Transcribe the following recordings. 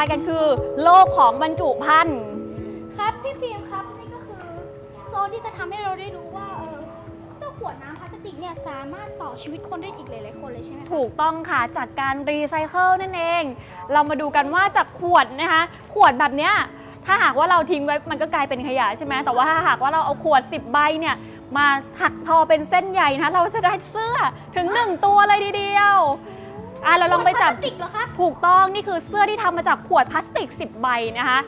ไปกันคือ โลกของบรรจุภัณฑ์ครับพี่ฟิล์มครับนี่ก็คือโซนที่จะทำให้เราได้รู้ว่าเออเจ้าขวดน้ำพลาสติกเนี่ยสามารถต่อชีวิตคนได้อีกหลายๆคนเลยใช่ไหมครับถูกต้องค่ะจากการรีไซเคิลนั่นเอง เรามาดูกันว่าจากขวดนะคะ ขวดแบบเนี้ยถ้าหากว่าเราทิ้งไว้มันก็กลายเป็นขยะใช่ไหมแต่ว่าถ้าหากว่าเราเอาขวด 10 ใบเนี่ยมาถักทอเป็นเส้นใหญ่นะเราจะได้เสื้อถึง 1 ตัวเลยทีเดียว อะเราลองไปจับพลาสติกเหรอครับ ถูกต้องนี่คือเสื้อที่ทำมาจากขวดพลาสติก 10 ใบนะคะ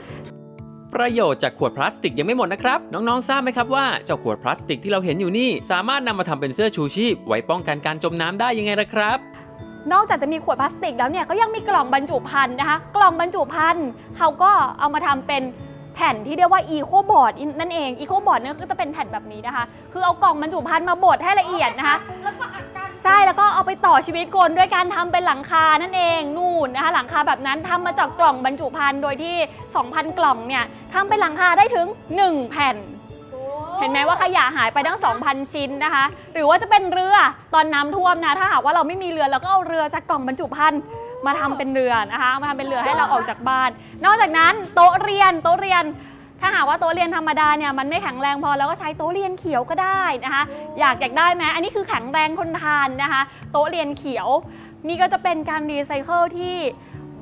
ประโยชน์จากขวดพลาสติกยังไม่หมดนะครับ น้องๆ ทราบไหมครับว่าเจ้าขวดพลาสติกที่เราเห็นอยู่นี่ สามารถนำมาทำเป็นเสื้อชูชีพ ไว้ป้องกันการจมน้ำได้ยังไงล่ะครับ นอกจากจะมีขวดพลาสติกแล้วเนี่ยก็ยังมีกล่องบรรจุภัณฑ์นะคะ กล่องบรรจุภัณฑ์เขาก็เอามาทำเป็นแผ่นที่เรียกว่าอีโคบอร์ดนั่นเองอีโคบอร์ดเนี่ยก็จะเป็นแผ่นแบบนี้นะคะ คือเอากล่องบรรจุภัณฑ์มาบดให้ละเอียดนะคะ แล้วก็อัดกัน ใช่แล้วก็เอาไปต่อชีวิตคนด้วยการทำเป็นหลังคานั่นเองนู่นนะคะ หลังคาแบบนั้นทำมาจากกล่องบรรจุภัณฑ์โดยที่ 2,000 กล่องเนี่ยทำเป็นหลังคาได้ถึง 1 แผ่น เห็นไหมว่าขยะหายไปตั้ง 2,000 ชิ้นนะคะ หรือว่าจะเป็นเรือตอนน้ำท่วมนะ ถ้าหากว่าเราไม่มีเรือเราก็เอาเรือจากกล่องบรรจุภัณฑ์มาทำเป็นเรือนะคะมาทำเป็นเรือให้เราออกจากบ้าน นอกจากนั้นโต๊ะเรียนโต๊ะเรียน ถ้าหากว่าโต๊ะเรียนธรรมดาเนี่ยมันไม่แข็งแรงพอเราก็ใช้โต๊ะเรียนเขียวก็ได้นะคะ อยากอยากได้ไหมอันนี้คือแข็งแรงทนทานนะคะ โต๊ะเรียนเขียว นี่ก็จะเป็นการรีไซเคิลที่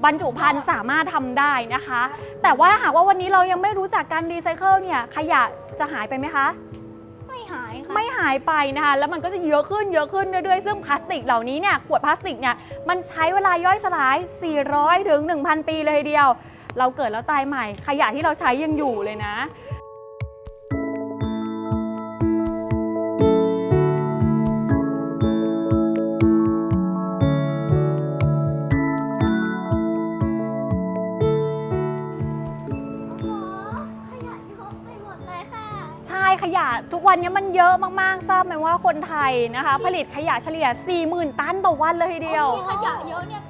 บรรจุภัณฑ์สามารถทำได้นะคะ แต่ว่าหากว่าวันนี้เรายังไม่รู้จักการรีไซเคิลเนี่ยขยะจะหายไปไหมคะไม่หายครับไม่หายไปนะคะแล้วมันก็จะเยอะขึ้นเยอะขึ้นเรื่อยๆซึ่งพลาสติกเหล่านี้เนี่ยขวดพลาสติกเนี่ยมันใช้เวลาย่อยสลาย 400ถึง1,000 ปีเลยทีเดียว เราเกิดแล้วตายใหม่ ขยะที่เราใช้ยังอยู่เลยนะโอ้ขยะเยอะไปหมดเลยค่ะใช่ขยะทุกวันนี้มันเยอะมาก ๆ ทราบไหมว่าคนไทยนะคะ ผลิตขยะเฉลี่ย 40,000 ตันต่อวันเลยทีเดียวที่ขยะเยอะเนี่ยก็เพราะ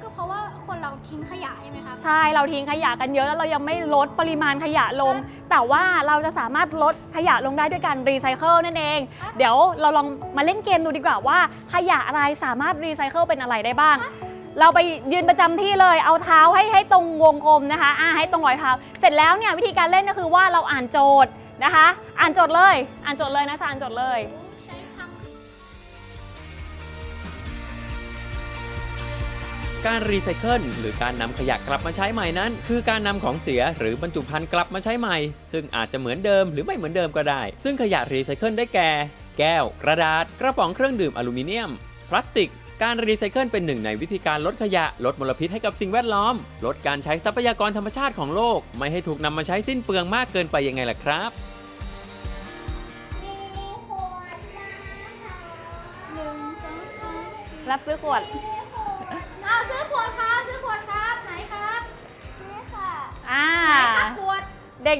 ว่า คนเราทิ้งขยะใช่ไหมครับ ใช่เราทิ้งขยะกันเยอะแล้วเรายังไม่ลดปริมาณขยะลง แต่ว่าเราจะสามารถลดขยะลงได้ด้วยการรีไซเคิลนั่นเอง เดี๋ยวเราลองมาเล่นเกมดูดีกว่าว่า ขยะอะไรสามารถรีไซเคิลเป็นอะไรได้บ้าง เราไปยืนประจำที่เลยเอาเท้าให้ให้ตรงวงกลมนะคะอ่าให้ตรงรอยเท้า เสร็จแล้วเนี่ยวิธีการเล่นก็คือว่าเราอ่านโจทย์นะคะ อ่านโจทย์เลย อ่านโจทย์เลยนะจ๊ะอ่านโจทย์เลย การรีไซเคิลหรือการนำขยะกลับมาใช้ใหม่นั้น คือการนำของเสียหรือบรรจุภัณฑ์กลับมาใช้ใหม่ ซึ่งอาจจะเหมือนเดิมหรือไม่เหมือนเดิมก็ได้ ซึ่งขยะรีไซเคิลได้แก่ แก้ว กระดาษ กระป๋องเครื่องดื่มอลูมิเนียม พลาสติก การรีไซเคิลเป็นหนึ่งในวิธีการลดขยะ ลดมลพิษให้กับสิ่งแวดล้อม ลดการใช้ทรัพยากรธรรมชาติของโลก ไม่ให้ถูกนำมาใช้สิ้นเปลืองมากเกินไปยังไงล่ะครับมีขวดนะคะหนึ่งสองสามสี่รับซื้อขวด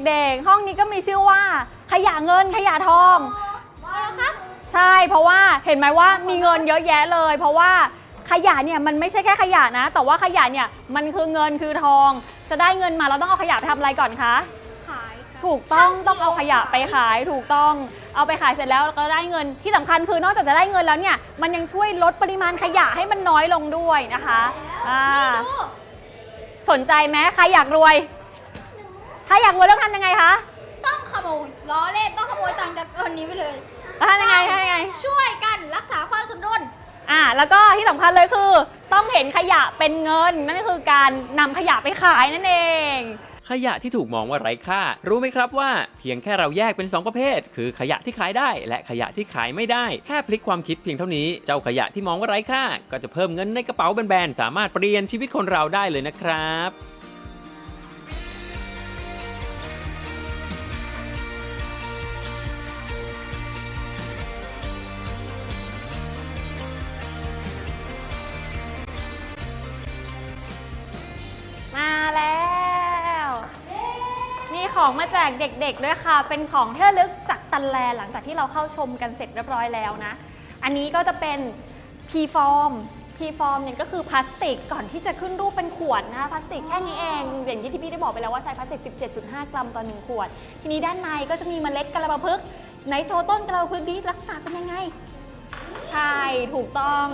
เด็กๆ ห้องนี้ก็มีชื่อว่า ขยะเงินขยะทองมาแล้วครับ ใช่เพราะว่าเห็นไหมว่ามีเงินเยอะแยะเลย เพราะว่าขยะเนี่ยมันไม่ใช่แค่ขยะนะ แต่ว่าขยะเนี่ยมันคือเงินคือทอง จะได้เงินมาเราต้องเอาขยะไปทำอะไรก่อนคะ ขายครับถูกต้องช่างต้องเอาขยะไปขายถูกต้องเอาไปขายเสร็จแล้วก็ได้เงินที่สำคัญคือนอกจากจะได้เงินแล้วเนี่ยมันยังช่วยลดปริมาณขยะให้มันน้อยลงด้วยนะคะอ่าดูสนใจไหมใครอยากรวย ถ้าอยากรวยต้องทำยังไงคะ ต้องขโมยล้อเล่นต้องขโมยตังค์จากคนนี้ไปเลยทำยังไงทำยังไง ช่วยกันรักษาความสมดุลอ่าแล้วก็ที่สำคัญเลยคือ ต้องเห็นขยะเป็นเงิน นั่นก็คือการนำขยะไปขายนั่นเอง ขยะที่ถูกมองว่าไร้ค่า รู้ไหมครับว่าเพียงแค่เราแยกเป็น 2 ประเภท คือขยะที่ขายได้ และขยะที่ขายไม่ได้ แค่พลิกความคิดเพียงเท่านี้ เจ้าขยะที่มองว่าไร้ค่า ก็จะเพิ่มเงินในกระเป๋าแบนๆสามารถเปลี่ยนชีวิตคนเราได้เลยนะครับ ของมาแจกเด็กๆด้วยค่ะ เป็นของที่ระลึกจากตันแลหลังจากที่เราเข้าชมกันเสร็จเรียบร้อยแล้วนะ อันนี้ก็จะเป็น P form P form เนี่ยก็คือพลาสติกก่อนที่จะขึ้นรูปเป็นขวดนะคะพลาสติกแค่นี้เองอย่างที่พี่ได้บอกไปแล้วว่าใช้พลาสติก 17.5 กรัมต่อ 1 ขวด ทีนี้ด้านในก็จะมีเมล็ดกระบะพึกษ์ไหนโชว์ต้นกระบะพึกษ์ดีลักษณะเป็นยังไงใช่ถูกต้อง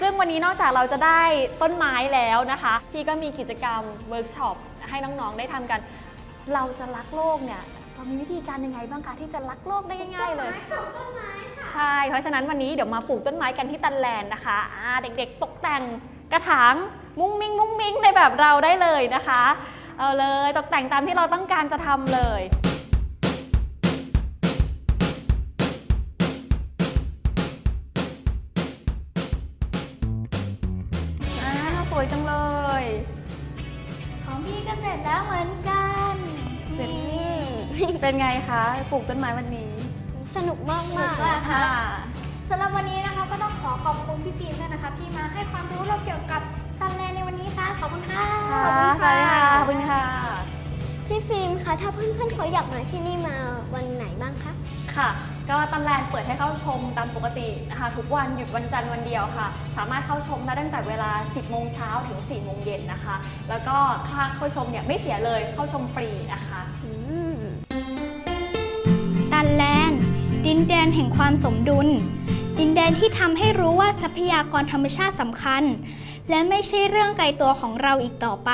ซึ่งวันนี้นอกจากเราจะได้ต้นไม้แล้วนะคะ พี่ก็มีกิจกรรมเวิร์กช็อปให้น้องๆได้ทำกัน เราจะรักโลกเนี่ยเรามีวิธีการยังไงบ้างคะที่จะรักโลกได้ง่ายๆเลยใช่ เพราะฉะนั้นวันนี้เดี๋ยวมาปลูกต้นไม้กันที่ตันแลนด์นะคะอ่าเด็กๆ ตกแต่งกระถางมุ้งมิ้งมุ้งมิ้งในแบบเราได้เลยนะคะ เอาเลยตกแต่งตามที่เราต้องการจะทำเลยอ่าสวยจังเลย ของพี่ก็เสร็จแล้วเหมือนกัน เสร็จเป็นไงคะปลูกต้นไม้วันนี้สนุกมากมากค่ะนะคะสำหรับวันนี้นะคะก็ต้องขอขอบคุณพี่ฟิล์มด้วยนะคะที่มาให้ความรู้เราเกี่ยวกับซันแลนด์ในวันนี้ค่ะขอบคุณค่ะค่ะสวัสดีค่ะขอบคุณค่ะพี่ฟิล์มคะถ้าเพื่อนๆเขาอยากมาที่นี่มาวันไหนบ้างคะค่ะ ก็ตันแลนเปิดให้เข้าชมตามปกตินะคะทุกวันหยุดวันจันทร์วันเดียวค่ะ สามารถเข้าชมได้ตั้งแต่เวลา 10 โมงเช้าถึง 4 โมงเย็นนะคะ แล้วก็ค่าเข้าชมเนี่ยไม่เสียเลยเข้าชมฟรีนะคะตันแลนด์ดินแดนแห่งความสมดุล ดินแดนที่ทำให้รู้ว่าทรัพยากรธรรมชาติสำคัญ และไม่ใช่เรื่องไกลตัวของเราอีกต่อไป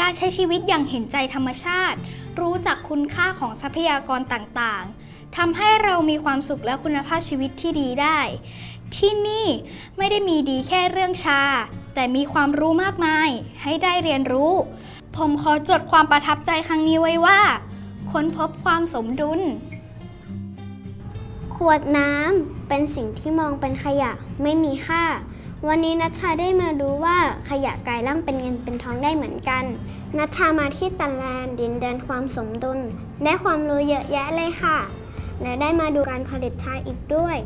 การใช้ชีวิตอย่างเห็นใจธรรมชาติ รู้จักคุณค่าของทรัพยากรต่างๆ ทำให้เรามีความสุขและคุณภาพชีวิตที่ดีได้ ที่นี่ไม่ได้มีดีแค่เรื่องชา แต่มีความรู้มากมายให้ได้เรียนรู้ ผมขอจดความประทับใจครั้งนี้ไว้ว่า ค้นพบความสมดุล ขวดน้ำเป็นสิ่งที่มองเป็นขยะไม่มีค่า วันนี้นัชชาได้มารู้ว่าขยะกลายร่างเป็นเงินเป็นทองได้เหมือนกัน นัชชามาที่ตันแลนด์ดินแดนความสมดุล ได้ความรู้เยอะแยะเลยค่ะ และได้มาดูการผลิตชาอีกด้วย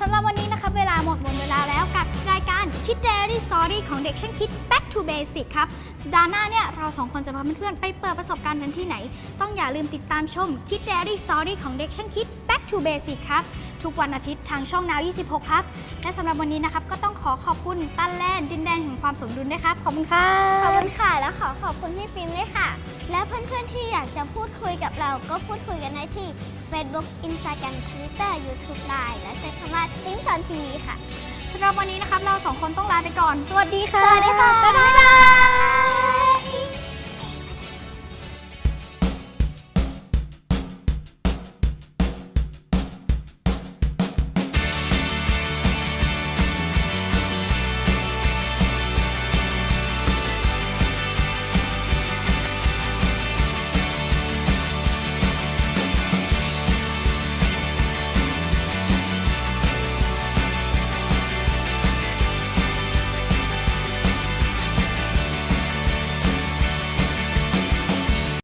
สำหรับวันนี้นะคะเวลาหมดหมดเวลาแล้วกับายการ Kid Diary Story ของเด็กช่างคิด Back to Basic ครับสัปดาห์หน้าเนี่ยเราสองคนจะพาเพื่อนๆไปเปิดประสบการณ์กันที่ไหน ต้องอย่าลืมติดตามชม Kid Diary Story ของเด็กช่างคิด Back to Basic ครับ ทุกวันอาทิตย์ทางช่องนาว 26 ครับ และสำหรับวันนี้นะครับ ก็ต้องขอขอบคุณตันแลนดินแดนแห่งความสมดุลด้วยครับ ขอบคุณค่ะ ขอบคุณค่ะ และขอขอบคุณพี่ฟิล์มด้วยค่ะ และเพื่อนๆที่อยากจะพูดคุยกับเราก็พูดคุยกันได้ที่ Facebook Instagram Twitter YouTube Line และใช้คำว่าทิ้งสอนทีวีค่ะ สำหรับวันนี้นะครับเราสองคนต้องลาไปก่อน สวัสดีค่ะ สวัสดีค่ะ บ๊ายบาย